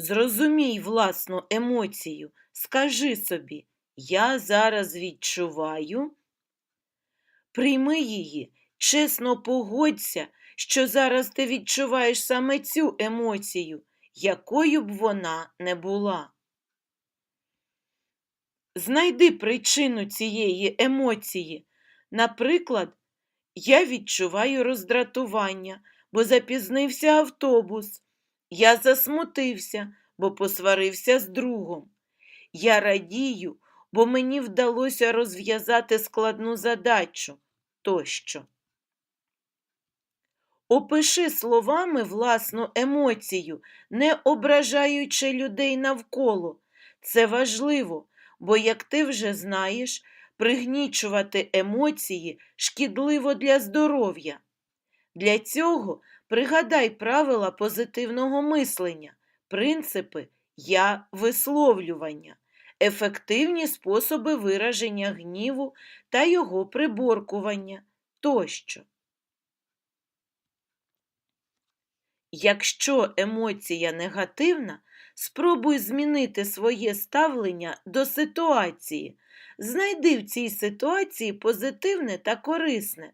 Зрозумій власну емоцію. Скажи собі, я зараз відчуваю. Прийми її, чесно погодься, що зараз ти відчуваєш саме цю емоцію, якою б вона не була. Знайди причину цієї емоції. Наприклад, я відчуваю роздратування, бо запізнився автобус. Я засмутився, бо посварився з другом. Я радію, бо мені вдалося розв'язати складну задачу тощо. Опиши словами власну емоцію, не ображаючи людей навколо. Це важливо, бо, як ти вже знаєш, пригнічувати емоції шкідливо для здоров'я. Для цього пригадай правила позитивного мислення, принципи я висловлювання, ефективні способи вираження гніву та його приборкування тощо. Якщо емоція негативна, спробуй змінити своє ставлення до ситуації. Знайди в цій ситуації позитивне та корисне.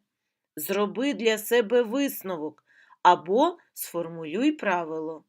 Зроби для себе висновок або сформулюй правило.